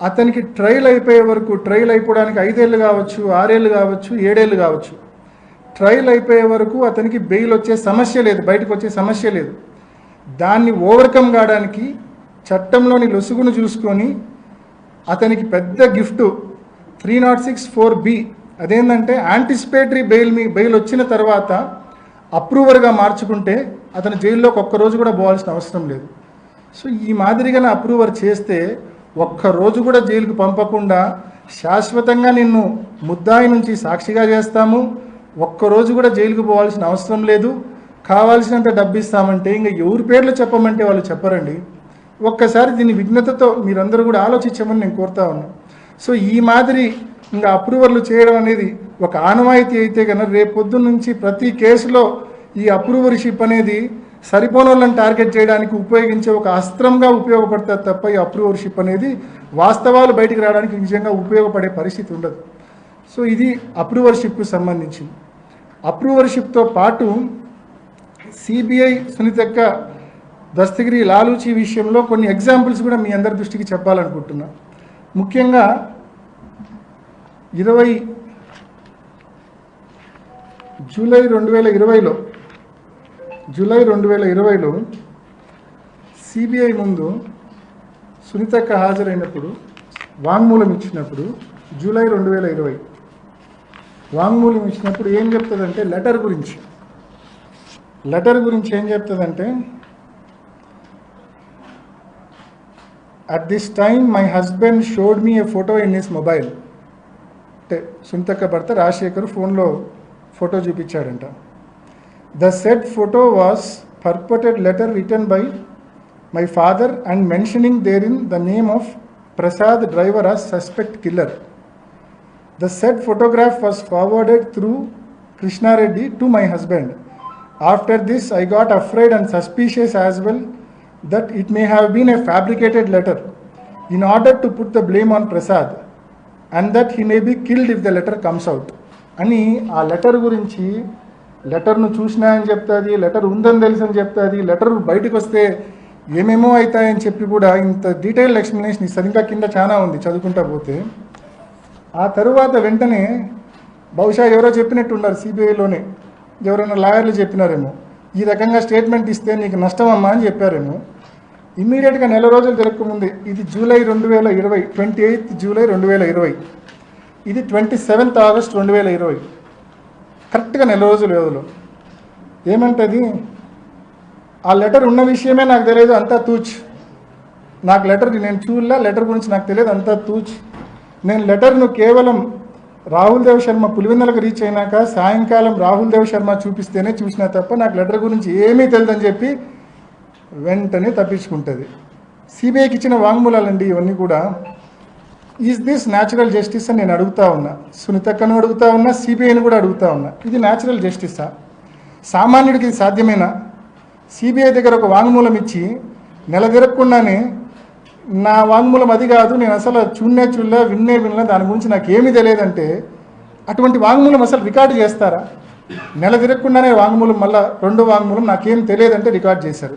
అతనికి ట్రయల్ అయిపోయే వరకు ట్రయల్ అయిపోవడానికి ఐదేళ్ళు కావచ్చు ఆరేళ్ళు కావచ్చు ఏడేళ్ళు కావచ్చు. ట్రయల్ అయిపోయే వరకు అతనికి బెయిల్ వచ్చే సమస్య లేదు బయటకు వచ్చే సమస్య లేదు. దాన్ని ఓవర్కమ్ కావడానికి చట్టంలోని లొసుగును చూసుకొని అతనికి పెద్ద gift three nought six four B. అదేంటంటే యాంటిసిపేటరీ బెయిల్ మీ బెయిల్ వచ్చిన తర్వాత అప్రూవర్గా మార్చుకుంటే అతను జైల్లోకి ఒక్క రోజు కూడా పోవాల్సిన అవసరం లేదు. సో ఈ మాదిరిగానే అప్రూవర్ చేస్తే ఒక్క రోజు కూడా జైలుకు పంపకుండా శాశ్వతంగా నిన్ను ముద్దాయి నుంచి సాక్షిగా చేస్తాము. ఒక్క రోజు కూడా జైలుకు పోవాల్సిన అవసరం లేదు. కావాల్సినంత డబ్బు ఇస్తామంటే ఇంకా ఎవరి పేర్లు చెప్పమంటే వాళ్ళు చెప్పరండి. ఒక్కసారి దీని విఘ్నతతో మీరందరూ కూడా ఆలోచించమని నేను కోరుతా ఉన్నాను సో ఈ మాదిరి ఇంకా అప్రూవర్లు చేయడం అనేది ఒక ఆనవాయితీ అయితే కనుక రేపు నుంచి ప్రతి కేసులో ఈ అప్రూవర్షిప్ అనేది సరిపోని వాళ్ళని టార్గెట్ చేయడానికి ఉపయోగించే ఒక అస్త్రంగా ఉపయోగపడుతుంది తప్ప ఈ అప్రూవర్షిప్ అనేది వాస్తవాలు బయటికి రావడానికి నిజంగా ఉపయోగపడే పరిస్థితి ఉండదు. సో ఇది అప్రూవర్షిప్కు సంబంధించింది. అప్రూవర్షిప్తో పాటు సిబిఐ సునీతక్క దస్తగిరి లాలూచి విషయంలో కొన్ని ఎగ్జాంపుల్స్ కూడా మీ అందరి దృష్టికి చెప్పాలనుకుంటున్నా. ముఖ్యంగా ఇరవై జూలై రెండు వేల ఇరవైలో జూలై రెండు వేల ఇరవైలో సిబిఐ ముందు సునీతక్క హాజరైనప్పుడు వాంగ్మూలం ఇచ్చినప్పుడు జూలై రెండు వేల ఇరవై. వాంగ్మూలం ఇచ్చినప్పుడు ఏం చెప్తుందంటే లెటర్ గురించి. లెటర్ గురించి ఏం చెప్తుందంటే at this time my husband showed me a photo in his mobile అంటే సునీతక్క భర్త రాజశేఖర్ ఫోన్లో ఫోటో చూపించాడంట. The said photo was purported letter return by my father and mentioning there in the name of Prasad driver as suspect killer The said photograph was forwarded through Krishna Reddy to my husband. After this, I got afraid and suspicious as well that it may have been a fabricated letter in order to put the blame on Prasad and that he may be killed if the letter comes out. అని ఆ letter గురించి లెటర్ను చూసినా అని చెప్తుంది letter ఉందని తెలుసు అని చెప్తుంది లెటర్ బయటకు వస్తే ఏమేమో అవుతాయని చెప్పి కూడా ఇంత డీటెయిల్ ఎక్స్ప్లెనేషన్ ఇస్తుంది ఇంకా కింద చాలా ఉంది చదువుకుంటా పోతే. ఆ తరువాత వెంటనే బహుశా ఎవరో చెప్పినట్టు ఉన్నారు సిబిఐలోనే ఎవరైనా లాయర్లు చెప్పినారేమో ఈ రకంగా స్టేట్మెంట్ ఇస్తే నీకు నష్టమమ్మా అని చెప్పారేమో. ఇమ్మీడియట్గా నెల రోజులు తిరగకముందే ఇది జూలై రెండు వేల ఇరవై ట్వంటీ ఎయిత్ జూలై రెండు వేల ఇరవై ఇది ట్వంటీ సెవెంత్ ఆగస్ట్ రెండు వేల ఇరవై. కరెక్ట్గా నెల రోజుల వ్యవధిలో ఏమంటది? ఆ లెటర్ ఉన్న విషయమే నాకు తెలియదు అంతా తూచ్. నాకు లెటర్ నేను చూడలే లెటర్ గురించి నాకు తెలియదు అంతా తూచ్. నేను లెటర్ను కేవలం రాహుల్ దేవ్ శర్మ పులివెందులకు రీచ్ అయినాక సాయంకాలం రాహుల్ దేవ్ శర్మ చూపిస్తేనే చూసినా తప్ప నాకు లెటర్ గురించి ఏమీ తెలియదని చెప్పి వెంటనే తప్పించుకుంటుంది. సిబిఐకి ఇచ్చిన వాంగ్మూలాలండి ఇవన్నీ కూడా. ఈజ్ దిస్ న్యాచురల్ జస్టిస్ అని నేను అడుగుతా ఉన్నా సునీతక్కను అడుగుతా ఉన్నా సిబిఐని కూడా అడుగుతా ఉన్నా ఇది న్యాచురల్ జస్టిసా సామాన్యుడికి ఇది సాధ్యమేనా? సిబిఐ దగ్గర ఒక వాంగ్మూలం ఇచ్చి నెల తిరగకుండానే నా వాంగ్మూలం అది కాదు నేను అసలు చూన్నే చూడలే విన్నే వినలే దాని గురించి నాకు ఏమీ తెలియదంటే అటువంటి వాంగ్మూలం అసలు రికార్డు చేస్తారా? నెల తిరగకుండానే వాంగ్మూలం మళ్ళీ రెండో వాంగ్మూలం నాకేం తెలియదంటే రికార్డ్ చేశారు.